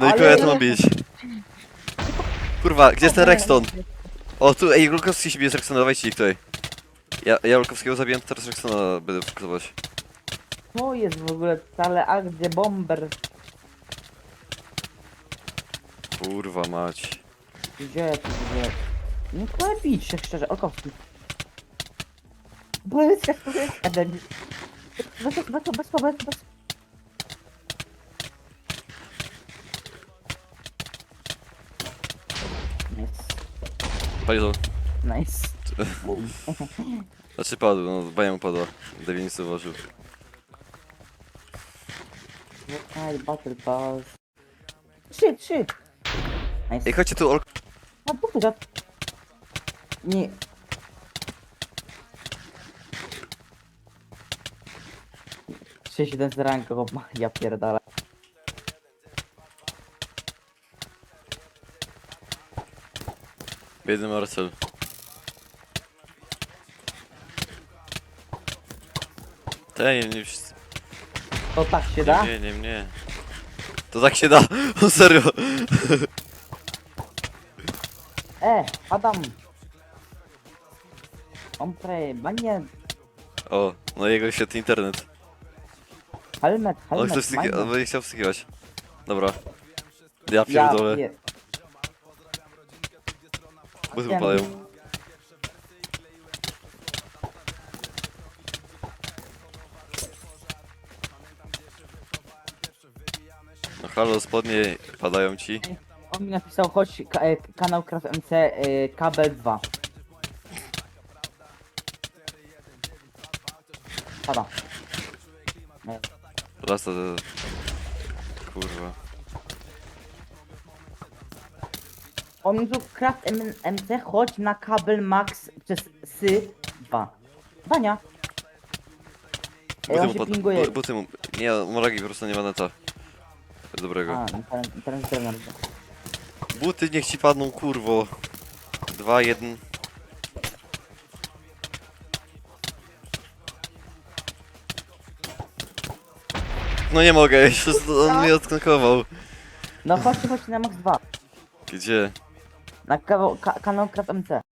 no i kogo ja to mam bić? Kurwa, gdzie jest ten Rexton? O, tu, ej, Rolkowski się bije z Rextona, dawajcie ich tutaj. Ja, ja Rolkowskiego zabiłem, to teraz Rextona będę fokusować. To jest w ogóle wcale akcja bomber. Kurwa mać. Gdzie to gdzie? Nie chcę bić się szczerze, Olkowski. Powiedz, powiedz, Eden. Bez, bez, bez, bez, bez, bez. Nice. Palizo. Nice. Znaczy padł, no, baja mu padła. Devin nic zauważył. Lokal Battle Pass. Trzy, trzy. Nice. Ej, chodźcie tu, Ol... A po co? Nie. Trzy, siedem z ranką, ja pierdolę. Biedny Marcel. Te, nie, nie, wszyscy- To tak się da? nie, nie, nie, nie. To tak się da, o serio. E, Adam. On nie. O, no jego świetny internet. Helmet, On helmet, wstyki... on będzie chciał wstykiwać. Dobra. Ja Ja pierdolę. pier... Buty popadają. No halo, spodnie padają ci. On mi napisał, chodź, ka e, kanał Craft MC, e, kabel 2. Pada. E, Rasta... Kurwa. On mi tu Craft M MC, chodź na kabel max przez sy 2. Bania. Ej, Buty on mu się pod... pinguje. bu- Buty mu... Nie, Moragi po prostu nie ma neta. Dobrego. A, teraz, teraz, teraz. Buty niech ci padną, kurwo. Dwa, jeden. No nie mogę, on mnie odknkował. No chodźcie, chodźcie na max 2. Gdzie? Na kawał, ka kanał Craft MC.